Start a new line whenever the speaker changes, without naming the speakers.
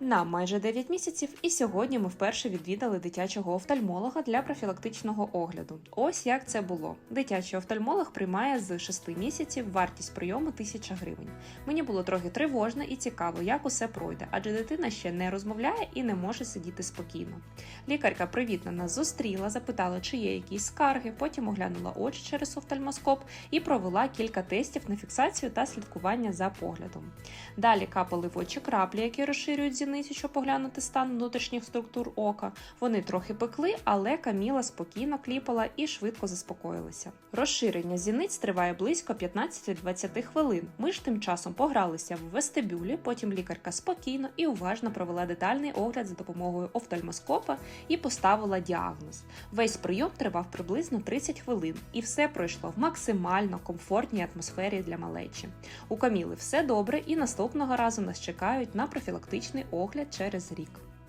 Нам майже 9 місяців, і сьогодні ми вперше відвідали дитячого офтальмолога для профілактичного огляду. Ось як це було. Дитячий офтальмолог приймає з 6 місяців вартість прийому 1000 гривень. Мені було трохи тривожно і цікаво, як усе пройде, адже дитина ще не розмовляє і не може сидіти спокійно. Лікарка привітно нас зустріла, запитала, чи є якісь скарги, потім оглянула очі через офтальмоскоп і провела кілька тестів на фіксацію та слідкування за поглядом. Далі капали в очі краплі, які розширюють зіниці, щоб поглянути стан внутрішніх структур ока. Вони трохи пекли, але Каміла спокійно кліпала і швидко заспокоїлася. Розширення зіниць триває близько 15-20 хвилин. Ми ж тим часом погралися в вестибюлі, потім лікарка спокійно і уважно провела детальний огляд за допомогою офтальмоскопа і поставила діагноз. Весь прийом тривав приблизно 30 хвилин, і все пройшло в максимально комфортній атмосфері для малечі. У Каміли все добре, і наступного разу нас чекають на профілактичний огляд через рік.